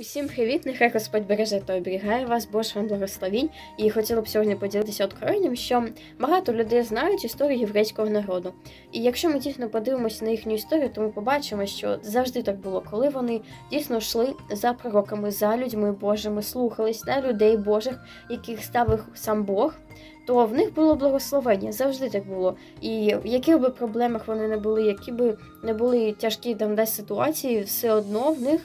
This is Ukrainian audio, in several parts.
Усім привіт! Нехай Господь береже та оберігає вас, Боже вам благословінь. І хотіла б сьогодні поділитися откровенням, що багато людей знають історію єврейського народу. І якщо ми дійсно подивимося на їхню історію, то ми побачимо, що завжди так було, коли вони дійсно йшли за пророками, за людьми Божими, слухались на людей Божих, яких ставив сам Бог. То в них було благословення, завжди так було. І в яких би проблемах вони не були, які би не були тяжкі там десь ситуації, все одно в них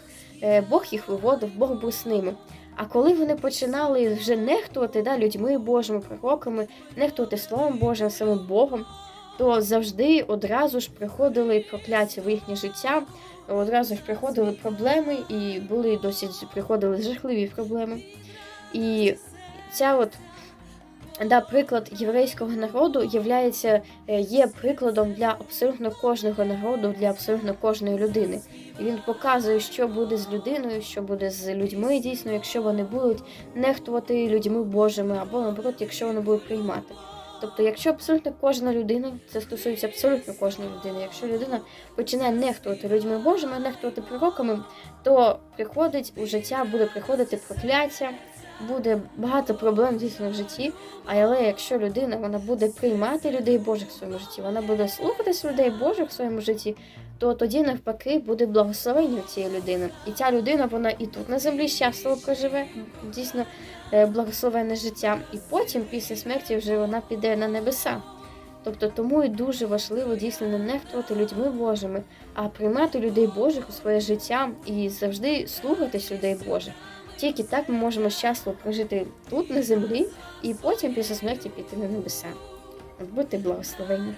Бог їх виводив, Бог був з ними. А коли вони починали вже нехтувати да, людьми Божими, пророками, нехтувати Словом Божим, самим Богом, то завжди одразу ж приходили прокляття в їхнє життя, одразу ж приходили проблеми, і були досить приходили жахливі проблеми. І ця от да, приклад єврейського народу являється, е, є прикладом для абсолютно кожного народу, для абсолютно кожної людини. І він показує, що буде з людиною, що буде з людьми дійсно, якщо вони будуть нехтувати людьми Божими, або наоборот, якщо вони будуть приймати. Тобто, якщо абсолютно кожна людина, це стосується абсолютно кожної людини, якщо людина починає нехтувати людьми Божими, нехтувати пророками, то приходить у життя, буде приходити прокляття, буде багато проблем дійсно в житті. Але якщо людина вона буде приймати людей Божих в своєму житті, вона буде слухатись людей Божих в своєму житті, то тоді навпаки буде благословення цієї людини. І ця людина вона і тут на землі щасливо проживе, дійсно е, благословенне життя. І потім, після смерті, вже вона піде на небеса. Тобто тому і дуже важливо дійсно не нехтувати людьми Божими, а приймати людей Божих у своє життя і завжди слухатись людей Божих. Тільки так ми можемо щасливо прожити тут на землі і потім після смерті піти на небеса. Будьте благословені.